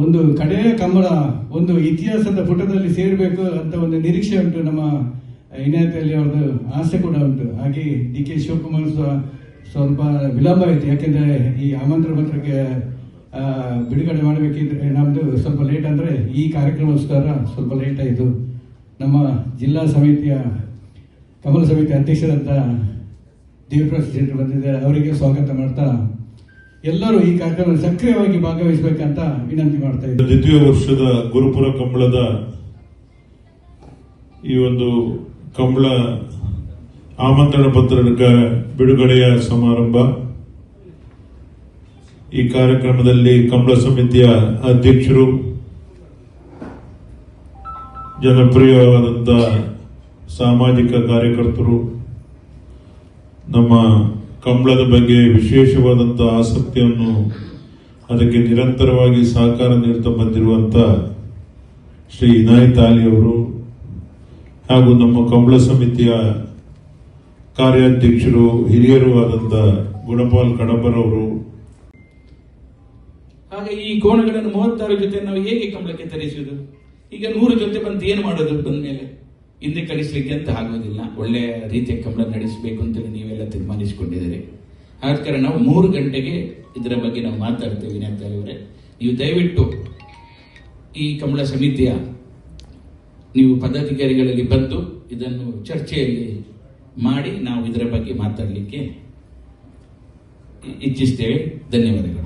ಒಂದು ಕಡೆಯ ಕಮಲ ಒಂದು ಇತಿಹಾಸದ ಪುಟದಲ್ಲಿ ಸೇರಬೇಕು ಅಂತ ಒಂದು ನಿರೀಕ್ಷೆ ಉಂಟು. ನಮ್ಮ ಇನಾಯತ್ ಅಲಿ ಅವ್ರದ್ದು ಆಸೆ ಕೂಡ ಉಂಟು. ಹಾಗೆ ಡಿ ಕೆ ಶಿವಕುಮಾರ್ ಸಹ ಸ್ವಲ್ಪ ವಿಳಂಬ ಆಯಿತು. ಯಾಕೆಂದ್ರೆ ಈ ಆಮಂತ್ರಣ ಪತ್ರಕ್ಕೆ ಬಿಡುಗಡೆ ಮಾಡಬೇಕಿದ್ರೆ ನಮ್ದು ಸ್ವಲ್ಪ ಲೇಟ್ ಅಂದ್ರೆ ಈ ಕಾರ್ಯಕ್ರಮಕ್ಕೋಸ್ಕರ ಸ್ವಲ್ಪ ಲೇಟ್ ಆಯಿತು. ನಮ್ಮ ಜಿಲ್ಲಾ ಸಮಿತಿಯ, ಕಮಲ ಸಮಿತಿ ಅಧ್ಯಕ್ಷರಂತ ದೇವಪ್ರಸಾದ್ ಶೆಟ್ಟಿ ಬಂದಿದ್ದಾರೆ. ಅವರಿಗೆ ಸ್ವಾಗತ ಮಾಡ್ತಾ ಎಲ್ಲರೂ ಈ ಕಾರ್ಯಕ್ರಮದಲ್ಲಿ ಸಕ್ರಿಯವಾಗಿ ಭಾಗವಹಿಸಬೇಕಂತ ವಿನಂತಿ ಮಾಡ್ತಾ ಇದ್ದಾರೆ ದ್ವಿತೀಯ ವರ್ಷದ ಗುರುಪುರ ಕಂಬಳದ ಈ ಒಂದು ಕಂಬಳ ಆಮಂತ್ರಣ ಪತ್ರದ ಬಿಡುಗಡೆಯ ಸಮಾರಂಭ. ಈ ಕಾರ್ಯಕ್ರಮದಲ್ಲಿ ಕಂಬಳ ಸಮಿತಿಯ ಅಧ್ಯಕ್ಷರು ಜನಪ್ರಿಯವಾದಂಥ ಸಾಮಾಜಿಕ ಕಾರ್ಯಕರ್ತರು, ನಮ್ಮ ಕಂಬಳದ ಬಗ್ಗೆ ವಿಶೇಷವಾದಂಥ ಆಸಕ್ತಿಯನ್ನು ಅದಕ್ಕೆ ನಿರಂತರವಾಗಿ ಸಹಕಾರ ನೀಡುತ್ತಾ ಬಂದಿರುವಂತ ಶ್ರೀ ಇನಾಯತ್ ಅವರು ಹಾಗೂ ನಮ್ಮ ಕಂಬಳ ಸಮಿತಿಯ ಕಾರ್ಯಾಧ್ಯಕ್ಷರು, ಹಿರಿಯರು ಆದಂಥ ಗುಣಪಾಲ್ ಕಡಬರ್ ಅವರು. ಹಾಗೆ ಈ ಕೋಣಗಳನ್ನು ಮೂವತ್ತಾರು ಜೊತೆ ನಾವು ಹೇಗೆ ಕಂಬಳಕ್ಕೆ ತರಿಸುವುದು? ಈಗ ನೂರು ಜೊತೆ ಬಂದು ಏನು ಮಾಡೋದು ಬಂದ ಮೇಲೆ ಹಿಂದೆ ಕಳಿಸ್ಲಿಕ್ಕೆ ಅಂತ ಆಗೋದಿಲ್ಲ. ಒಳ್ಳೆಯ ರೀತಿಯ ಕಮಲ ನಡೆಸಬೇಕು ಅಂತೇಳಿ ನೀವೆಲ್ಲ ತೀರ್ಮಾನಿಸಿಕೊಂಡಿದ್ದೀರಿ. ಹಾಗಾದ್ರೆ ನಾವು ಮೂರು ಗಂಟೆಗೆ ಇದರ ಬಗ್ಗೆ ನಾವು ಮಾತಾಡ್ತೇವೆ ವಿನಂತ ಅವರೇ. ನೀವು ದಯವಿಟ್ಟು ಈ ಕಂಬಳ ಸಮಿತಿಯ ನೀವು ಪದಾಧಿಕಾರಿಗಳಲ್ಲಿ ಬಂದು ಇದನ್ನು ಚರ್ಚೆಯಲ್ಲಿ ಮಾಡಿ ನಾವು ಇದರ ಬಗ್ಗೆ ಮಾತಾಡಲಿಕ್ಕೆ ಇಚ್ಛಿಸ್ತೇವೆ. ಧನ್ಯವಾದಗಳು.